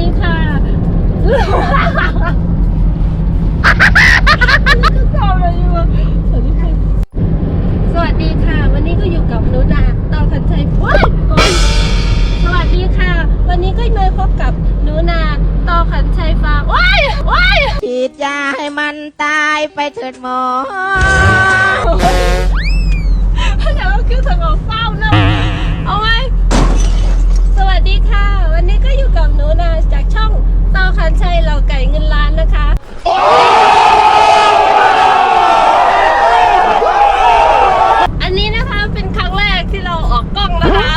ดีค่ะ สวัสดีค่ะ วันนี้ก็อยู่กับนุดาต่อขันชัยว้ายสวัสดีค่ะ วันนี้ก็มาพบกับนุนาต่อขันชัยฟาว้ายว้ายฉีดยาให้มันตายไปเถิดหมอ ครั้งแรกที่เราออกกล้องนะคะ